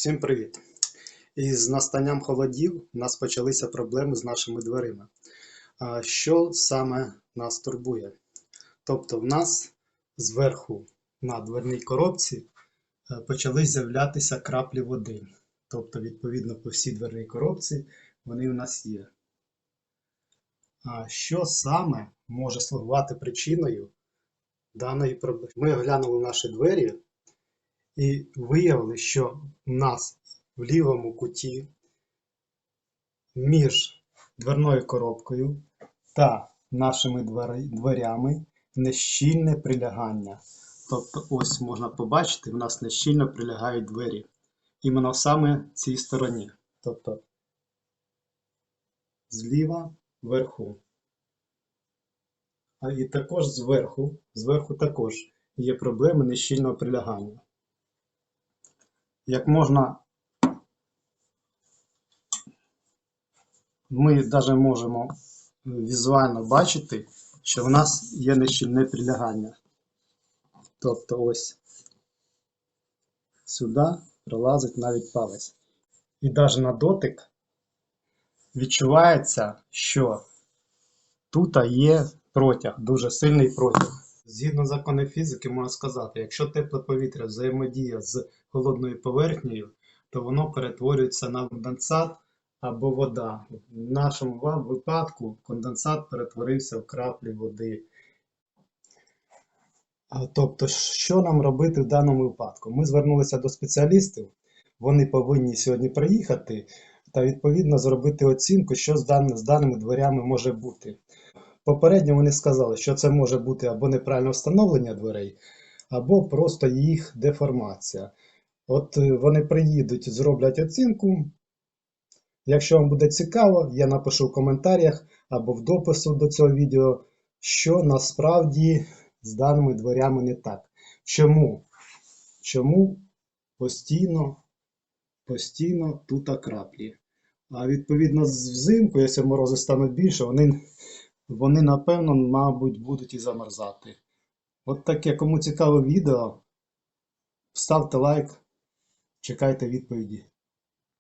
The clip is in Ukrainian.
Всім привіт! Із настанням холодів у нас почалися проблеми з нашими дверима. Що саме нас турбує? Тобто, в нас зверху на дверній коробці е, почали з'являтися краплі води. Тобто, відповідно, по всій дверній коробці вони у нас є. Що саме може слугувати причиною даної проблеми? Ми оглянули наші двері. І виявили, що у нас в лівому куті між дверною коробкою та нашими дверями нещільне прилягання. Тобто, ось можна побачити, у нас нещільно прилягають двері. Іменно саме цій стороні. Тобто зліва вверху. А і також зверху, зверху також є проблеми нещільного прилягання як можна, ми навіть можемо візуально бачити, що в нас є нещільне прилягання. Тобто ось сюди пролазить навіть палець. І навіть на дотик відчувається, що тут є протяг, дуже сильний протяг. Згідно законів фізики, можна сказати, якщо тепле повітря взаємодіє з холодною поверхнею, то воно перетворюється на конденсат або вода. В нашому випадку конденсат перетворився в краплі води. Тобто, що нам робити в даному випадку? Ми звернулися до спеціалістів, вони повинні сьогодні приїхати та відповідно зробити оцінку, що з даними дверями може бути. Попередньо вони сказали, що це може бути або неправильне встановлення дверей, або просто їх деформація. От е, вони приїдуть, зроблять оцінку. Якщо вам буде цікаво, я напишу в коментарях або в допису до цього відео, що насправді з даними дверями не так. Чому? Чому постійно, постійно тут краплі? А відповідно взимку, якщо морози стануть більше, вони, вони напевно, мабуть, будуть і замерзати. От таке, кому цікаве відео, ставте лайк, чекайте відповіді.